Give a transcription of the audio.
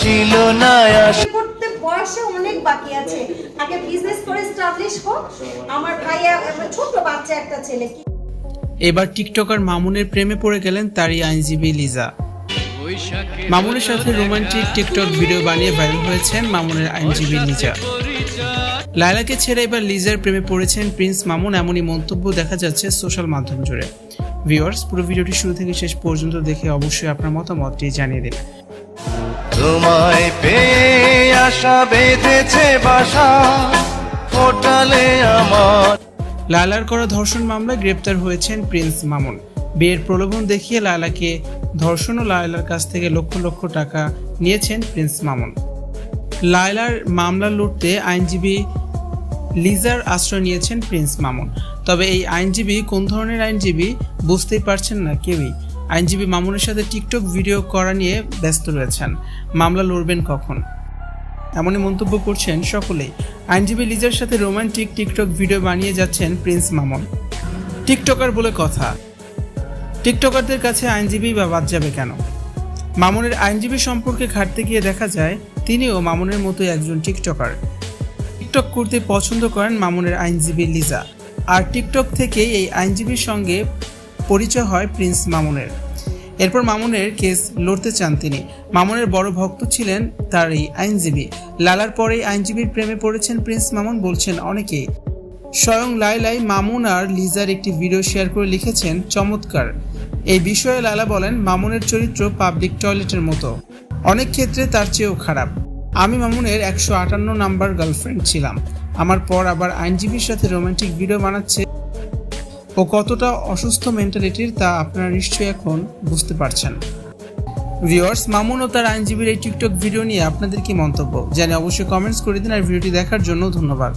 ছিল না আশা করতে বয়সে অনেক বাকি আছে। আগে বিজনেস করে স্টাবলিশ হোক। আমার ভাইয়া ছোট বাচ্চা একটা ছেলে। কি এবার টিকটকার মামুনের প্রেমে পড়ে গেলেন তারই আইনজীবী লিজা। মামুনের সাথে রোমান্টিক টিকটক ভিডিও বানিয়ে ভাইরাল হয়েছেন মামুনের আইনজীবী লিজা। লায়লাকে ছেড়ে এবার লিজার প্রেমে পড়েছেন প্রিন্স মামুন এমনই মন্তব্য দেখা যাচ্ছে সোশ্যাল মাধ্যম জুড়ে। ভিউয়ার্স পুরো ভিডিওটি শুরু থেকে শেষ পর্যন্ত দেখে অবশ্যই আপনার মতামতটি জানিয়ে দিন তোমায় পেয়ে আশা বেঁধেছে বাসা ফোটালে আমার। লায়লার করা ধর্ষণ মামলায় গ্রেপ্তার হয়েছেন প্রিন্স মামুন। বিয়ের প্রলোভন দেখিয়ে লায়লাকে ধর্ষণ ও লায়লার কাছ থেকে লক্ষ লক্ষ টাকা নিয়েছেন প্রিন্স মামুন। লায়লার মামলা লড়তে আইনজীবী লিজার আশ্রয় নিয়েছেন প্রিন্স মামুন। তবে এই আইনজীবী কোন ধরনের আইনজীবী বুঝতেই পারছেন না কেউই। আইনজীবী মামুনের সাথে টিকটক ভিডিও করা নিয়ে ব্যস্ত রয়েছেন। মামলা লড়বেন কখন? এমনই মন্তব্য করছেন সকলেই। আইনজীবী লিজার সাথে রোমান্টিক টিকটক ভিডিও বানিয়ে যাচ্ছেন প্রিন্স মামুন। টিকটকার বলে কথা। টিকটকারদের কাছে আইনজীবী বা বাদ যাবে কেন? মামুনের আইনজীবী সম্পর্কে ঘাটতে গিয়ে দেখা যায়, তিনিও মামুনের মতোই একজন টিকটকার। টিকটক করতে পছন্দ করেন মামুনের আইনজীবী লিজা। আর টিকটক থেকেই এই আইনজীবীর সঙ্গে পরিচয় হয় প্রিন্স মামুনের। এরপর মামুনের কেস লড়তে চান তিনি। মামুনের বড় ভক্ত ছিলেন তার এই আইনজীবী। লালার পরেই আইনজীবীর প্রেমে পড়েছেন প্রিন্স মামুন বলছেন অনেকেই। স্বয়ং লাইলাই মামুন আর লিজার একটি ভিডিও শেয়ার করে লিখেছেন, চমৎকার। এই বিষয়ে লালা বলেন, মামুনের চরিত্র পাবলিক টয়লেটের মতো। অনেক ক্ষেত্রে তার চেয়েও খারাপ। আমি মামুনের একশো আটান্ন নাম্বার গার্লফ্রেন্ড ছিলাম। আমার পর আবার আইনজীবীর সাথে রোমান্টিক ভিডিও বানাচ্ছে। ও কতটা অসুস্থ মেন্টালিটির তা আপনারা নিশ্চয়ই এখন বুঝতে পারছেন। ভিওয়ার্স মামুন ও তার আইনজীবীর এই টিকটক ভিডিও নিয়ে আপনাদের কি মন্তব্য? জানি অবশ্যই কমেন্টস করে দিন আর ভিডিওটি দেখার জন্য ধন্যবাদ।